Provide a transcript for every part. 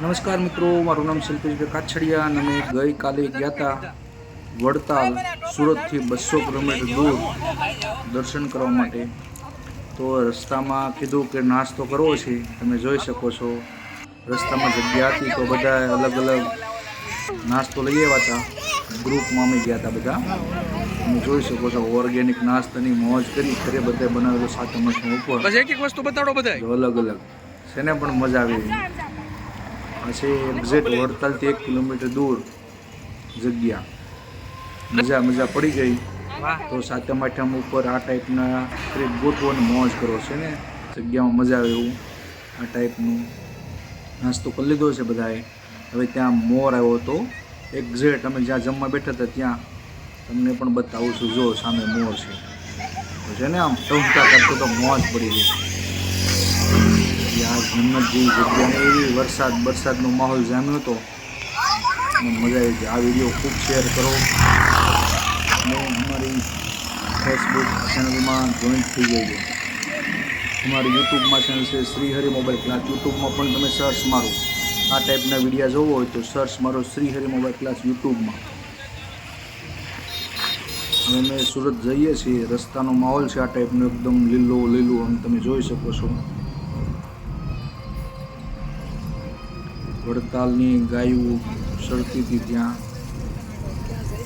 નમસ્કાર મિત્રો મારું નામ શિલ્પેશભાઈ કાછડિયા અને અમે ગઈકાલે ગયા હતા વડતાલ સુરતથી બસો કિલોમીટર દૂર દર્શન કરવા માટે. તો રસ્તામાં કીધું કે નાસ્તો કરવો છે તમે જોઈ શકો છો. રસ્તામાં જગ્યા હતી તો બધા અલગ અલગ નાસ્તો લઈ આવ્યા હતા ગ્રુપમાં અમે ગયા હતા બધા. તમે જોઈ શકો છો ઓર્ગેનિક નાસ્તાની મોજ કરી ઘરે બધા બનાવેલો સાત આઠમ ઉપર એક એક વસ્તુ બતાડો બધા અલગ અલગ. શેને પણ મજા આવી. પછી એક્ઝેક્ટ વડતાલથી એક કિલોમીટર દૂર જગ્યા. મજા મજા પડી ગઈ. તો સાતમ આઠમ ઉપર આ ટાઈપના ટ્રીપ ગોઠવો અને મોજ કરો છે ને? જગ્યામાં મજા આવે એવું. આ ટાઈપનું નાસ્તો કરી લીધો છે બધાએ. હવે ત્યાં મોર આવ્યો હતો. એક્ઝેક્ટ અમે જ્યાં જમવા બેઠા હતા ત્યાં તમને પણ બતાવું છું જો સામે મોર છે. છે ને આમ ટમકા કરતો તો મોજ પડી ગઈ જન્નત જેવી જગ્યા. એવી વરસાદ વરસાદનો માહોલ જામ્યો હતો અને મજા આવી ગઈ. આ વીડિયો ખૂબ શેર કરો. અને અમારી ફેસબુક ચેનલમાં જોઈન્ટ થઈ જજો. અમારી યુટ્યુબમાં ચેનલ છે શ્રીહરિ મોબાઈલ ક્લાસ યુટ્યુબમાં પણ તમે સર્ચ મારો. આ ટાઈપના વિડીયા જોવો હોય તો સર્ચ મારો શ્રીહરિ મોબાઈલ ક્લાસ યુટ્યુબમાં. હવે અમે સુરત જઈએ છીએ. રસ્તાનો માહોલ છે આ ટાઈપનો એકદમ લીલો લીલું. આમ તમે જોઈ શકો છો. વડતાલની ગાયું સળતી હતી ત્યાં.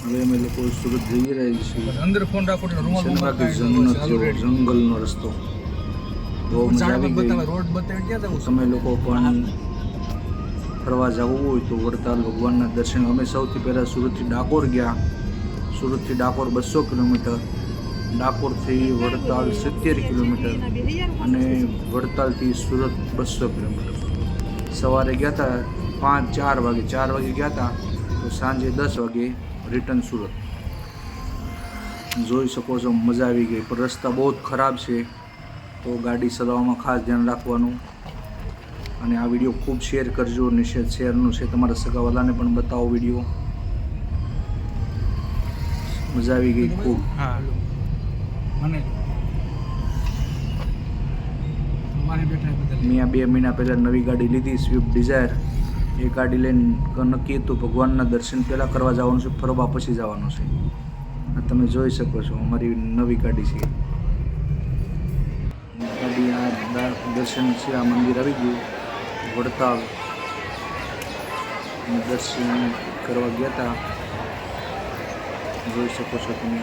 હવે અમે લોકો સુરત જઈ રહ્યા છીએ. અંદર ફોન રાખો. જંગલનો રસ્તો. રોડ તમે લોકો પણ ફરવા જવું હોય તો વડતાલ ભગવાનના દર્શન. અમે સૌથી પહેલાં સુરતથી ડાકોર ગયા. સુરતથી ડાકોર બસો કિલોમીટર. ડાકોરથી વડતાલ સિત્તેર કિલોમીટર. અને વડતાલથી સુરત બસો કિલોમીટર. સવારે ગયા હતા પાંચ, ચાર વાગે ચાર વાગે ગયા હતા તો સાંજે દસ વાગે રિટર્ન સુરત. જોઈ શકો છો, મજા આવી ગઈ, પણ રસ્તા બહુ જ ખરાબ છે. તો ગાડી ચલાવવામાં ખાસ ધ્યાન રાખવાનું. અને આ વીડિયો ખૂબ શેર કરજો નિષેધ શેરનું છે તમારા સગાવાલાને પણ બતાવો વીડિયો. મજા આવી ગઈ ખૂબ. હા મને માહી બેઠા બધા મેં આ બે મહિના પહેલાં નવી ગાડી લીધી સ્વિફ્ટ ડિઝાયર એ ગાડી લઈને નક્કી હતું ભગવાનના દર્શન પહેલાં કરવા જવાનું છે, ફરવા પછી જવાનું છે. આ તમે જોઈ શકો છો, અમારી નવી ગાડી છે. ગાડી આ દર્શન છે, આ મંદિર આવી ગયું, વડતાલ. દર્શન કરવા ગયા હતા જોઈ શકો છો તમે.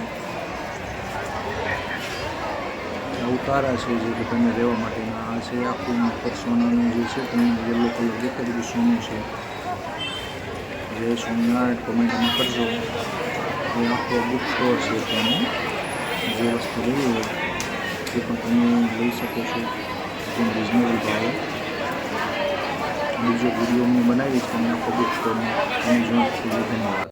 આ ઉતારા છે જે કે તમે રહેવા માટેના આ છે. આખું ઉપર સોનાનું જે છે, તમે યલો કલર દેખાય બધું સોનું છે. જે સોમનાથ કમેન્ટમાં કરજો. એ આખો બુક સ્ટોર છે તેનો જે વસ્તુ લેવી હોય તે પણ તમે લઈ શકો છો. એકદમ રિઝનેબલ ભાવે. બીજો વીડિયો મેં બનાવી છે તમે આખો બુક સ્ટોરનો તમે જોઈ શકો છો ધન્યવાદ.